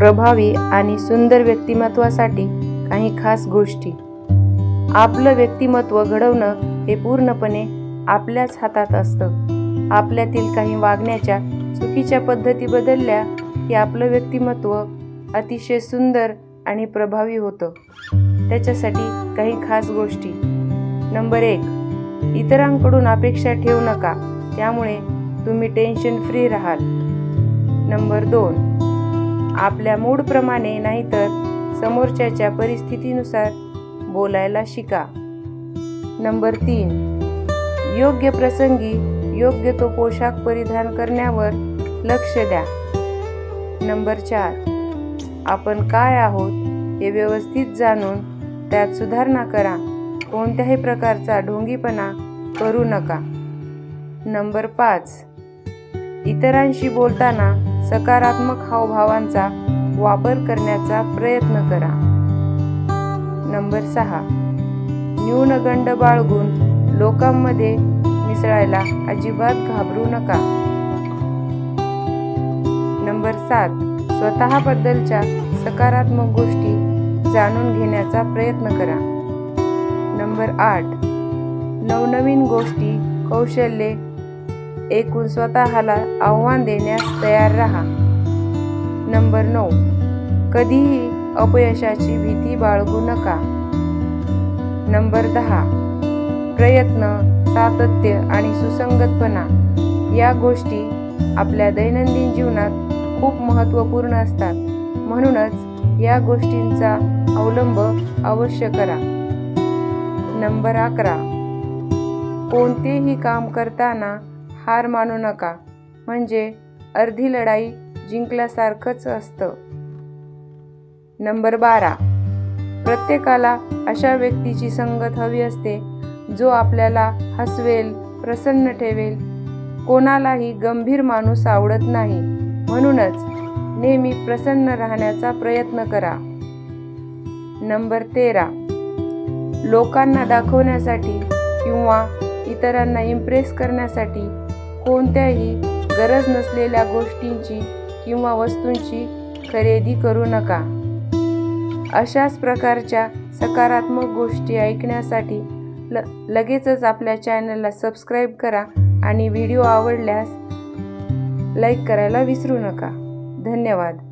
प्रभावी आणि सुंदर व्यक्तिमत्वासाठी काही खास गोष्टी. आपलं व्यक्तिमत्व घडवणं हे पूर्णपणे आपल्याच हातात असतं. आपल्यातील काही वागण्याच्या चुकीच्या पद्धती बदलल्या की आपलं व्यक्तिमत्व अतिशय सुंदर आणि प्रभावी होतं. त्याच्यासाठी काही खास गोष्टी. नंबर एक इतरांकडून अपेक्षा ठेवू नका. त्यामुळे तुम्ही टेन्शन फ्री राहाल. नंबर दोन आपल्या मूडप्रमाणे नाहीतर समोरच्याच्या परिस्थितीनुसार बोलायला शिका. नंबर तीन. योग्य प्रसंगी योग्य तो पोशाख परिधान करण्यावर लक्ष द्या. नंबर चार. आपण काय आहोत हे व्यवस्थित जाणून त्यात सुधारणा करा. कोणत्याही प्रकारचा ढोंगीपणा करू नका. नंबर पाच. इतरांशी बोलताना सकारात्मक हावभावांचा वापर करण्याचा प्रयत्न करा. नंबर सहा. न्यूनगंड बाळगून लोकांमध्ये मिसळायला अजिबात घाबरू नका. नंबर सात. स्वतःबद्दलच्या सकारात्मक गोष्टी जाणून घेण्याचा प्रयत्न करा. नंबर आठ. नवनवीन गोष्टी कौशल्ये एकूण स्वतःला आव्हान देण्यास तयार राहा. नंबर नऊ. कधीही अपयशाची भीती बाळगू नका. नंबर दहा. प्रयत्न सातत्य आणि सुसंगतपणा या गोष्टी आपल्या दैनंदिन जीवनात खूप महत्त्वपूर्ण असतात. म्हणूनच या गोष्टींचा अवलंब अवश्य करा. नंबर अकरा. कोणतेही काम करताना हार मानू नका. म्हणजे अर्धी लढाई जिंकल्यासारखंच असतं. नंबर बारा. प्रत्येकाला अशा व्यक्तीची संगत हवी असते जो आपल्याला हसवेल प्रसन्न ठेवेल. कोणालाही गंभीर माणूस आवडत नाही. म्हणूनच नेहमी प्रसन्न राहण्याचा प्रयत्न करा. नंबर तेरा. लोकांना दाखवण्यासाठी किंवा इतरांना इम्प्रेस करण्यासाठी कोणत्याही गरज नसलेल्या गोष्टींची किंवा वस्तूंची खरेदी करू नका. अशाच प्रकारच्या सकारात्मक गोष्टी ऐकण्यासाठी ल लगेचच आपल्या चॅनलला सबस्क्राईब करा आणि व्हिडिओ आवडल्यास लाईक करायला विसरू नका. धन्यवाद.